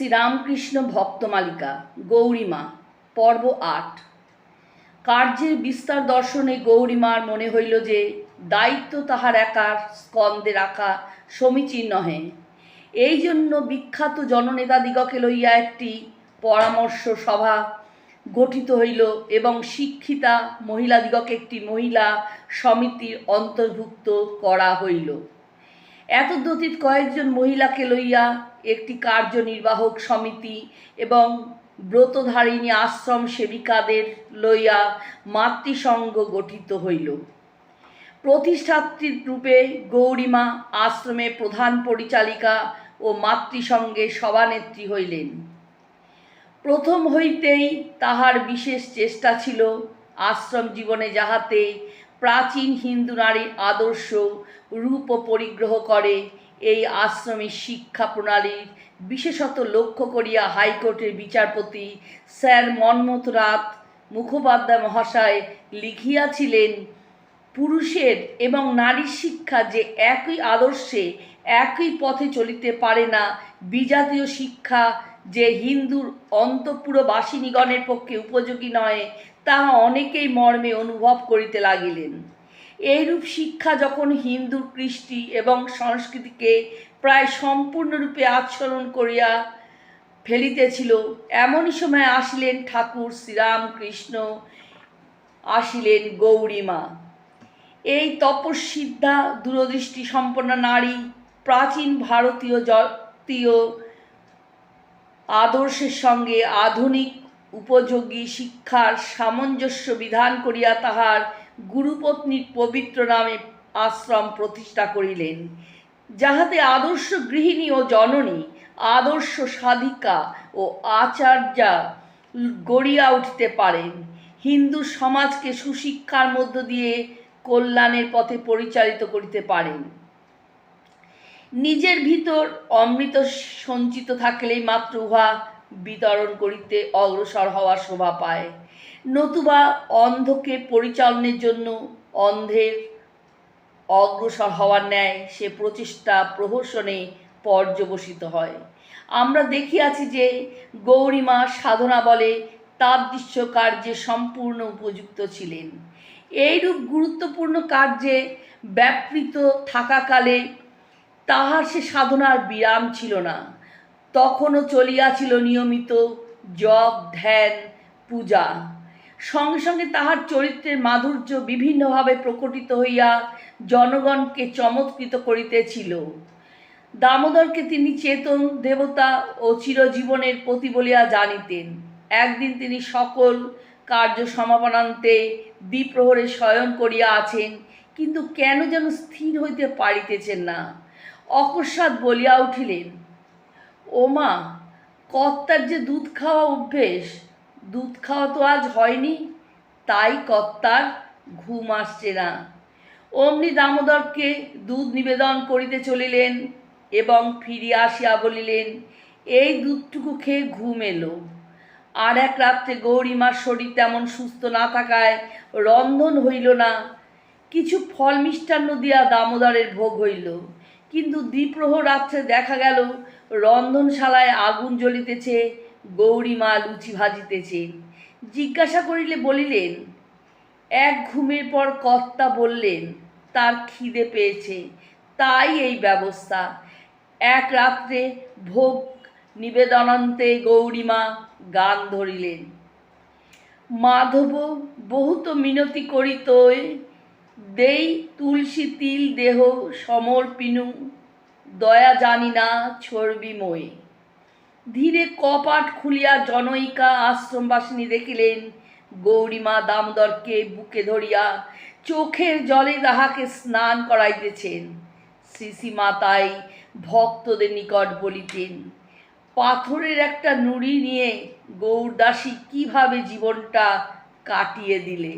শ্রীরামকৃষ্ণ ভক্তমালিকা গৌরীমা পর্ব আট। কার্যের বিস্তার দর্শনে গৌরীমার মনে হইল যে, দায়িত্ব তাহার একার স্কন্দে রাখা সমীচীন নহে। এই জন্য বিখ্যাত জননেতাদিগকে লইয়া একটি পরামর্শ সভা গঠিত হইল এবং শিক্ষিতা মহিলাদিগকে একটি মহিলা সমিতির অন্তর্ভুক্ত করা হইল। এতদ্যতীত কয়েকজন মহিলাকে লইয়া একটি কার্যনির্বাহক সমিতি এবং ব্রতধারিণী আশ্রম সেবিকাদের লইয়া মাতৃসংঘ গঠিত হইল। প্রতিষ্ঠাত্রীর রূপে গৌরীমা আশ্রমে প্রধান পরিচালিকা ও মাতৃসংঘের সভানেত্রী হইলেন। প্রথম হইতেই তাহার বিশেষ চেষ্টা ছিল আশ্রম জীবনে যাহাতে প্রাচীন হিন্দু নারীর আদর্শ রূপ পরিগ্রহ করে। এই আশ্রমের শিক্ষা প্রণালীর বিশেষত লক্ষ্য করিয়া হাইকোর্টের বিচারপতি স্যার মন্মথ রাত মুখোপাধ্যায় মহাশয় লিখিয়াছিলেন, পুরুষের এবং নারীর শিক্ষা যে একই আদর্শে একই পথে চলিতে পারে না, বিজাতীয় শিক্ষা যে হিন্দুর অন্তঃপুরবাসিনীগণের পক্ষে উপযোগী নয়, তাহা অনেকেই মর্মে অনুভব করিতে লাগিলেন। এইরূপ শিক্ষা যখন হিন্দুর কৃষ্টি এবং সংস্কৃতিকে প্রায় সম্পূর্ণরূপে আচ্ছন্ন করিয়া ফেলিতেছিল, এমনই সময় আসিলেন ঠাকুর শ্রীরামকৃষ্ণ, আসিলেন গৌরীমা। এই তপস্বিদ্ধা দূরদৃষ্টি সম্পন্ন নারী, প্রাচীন ভারতীয় জাতীয় আদর্শের সঙ্গে আধুনিক উপযোগী শিক্ষার সামঞ্জস্য বিধান করিয়া তাহার গুরুপত্নীর পবিত্র নামে আশ্রম প্রতিষ্ঠা করিলেন। যাহাতে আদর্শ গৃহিণী ও জননী, আদর্শ সাধিকা ও আচার্যা গড়িয়া উঠতে পারেন। হিন্দু সমাজকে সুশিক্ষার মধ্য দিয়ে কল্যাণের পথে পরিচালিত করিতে পারেন। নিজের ভিতর অমৃত সঞ্চিত থাকলেই মাত্র উহা বিতরণ করিতে অগ্রসর হওয়ার শোভা পায়। নতুবা অন্ধকে পরিচালনের জন্য অন্ধের অগ্রসর হওয়ার ন্যায় সে প্রচেষ্টা প্রহসনে পর্যবসিত হয়। আমরা দেখিয়াছি যে গৌরীমা সাধনা বলে তাদৃশ্য কার্যে সম্পূর্ণ উপযুক্ত ছিলেন। এইরূপ গুরুত্বপূর্ণ কার্যে ব্যাপৃত থাকাকালে তাহার সে সাধনার বিরাম ছিল না। তখনও চলিয়াছিল নিয়মিত জপ, ধ্যান, পূজা। সঙ্গে সঙ্গে তাহার চরিত্রের মাধুর্য বিভিন্নভাবে প্রকটিত হইয়া জনগণকে চমৎকৃত করিতেছিল। দামোদরকে তিনি চেতন, দেবতা ও চিরজীবনের প্রতি বলিয়া জানিতেন। একদিন তিনি সকল কার্য সমাপনান্তে দ্বিপ্রহরে শয়ন করিয়া আছেন, কিন্তু কেন যেন স্থির হইতে পারিতেছেন না। অকস্মাৎ বলিয়া উঠিলেন ওমা কর্তার যে দুধ খাওয়া অভ্যেস, দুধ খাওয়া তো আজ হয়নি, তাই কর্তার ঘুম আসছে না। অমনি দামোদরকে দুধ নিবেদন করিতে চলিলেন এবং ফিরিয়া আসিয়া বলিলেন, এই দুধটুকু খেয়ে ঘুম এলো। আর এক রাত্রে গৌরীমার শরীর তেমন সুস্থ না থাকায় রন্ধন হইল না। কিছু ফল মিষ্টান্ন দিয়া দামোদরের ভোগ হইল। কিন্তু দ্বিপ্রহ রাত্রে দেখা গেল, রন্ধনশালায় আগুন জ্বলিতেছে, গৌরীমা লুচি ভাজিতেছে। জিজ্ঞাসা করিলে বলিলেন, এক ঘুমের পর কর্তা বললেন, তার খিদে পেয়েছে, তাই এই ব্যবস্থা। এক রাত্রে ভোগ নিবেদনান্তে গৌরীমা গান ধরিলেন। মাধব বহুত মিনতি করিত দেই তুলসী তিল দেহ সমর্পিনু দয়া জানি না ছর্বিময় ধীরে কপাট খুলিয়া জনৈকা আশ্রমবাসিনী দেখিলেন, গৌরীমা দামোদরকে বুকে ধরিয়া চোখের জলে তাহাকে স্নান করাইতেছেন। শ্রী মাতাই ভক্তদের নিকট বলিতেন, পাথরের একটা নুড়ি নিয়ে গৌরদাসী কীভাবে জীবনটা কাটিয়ে দিলে?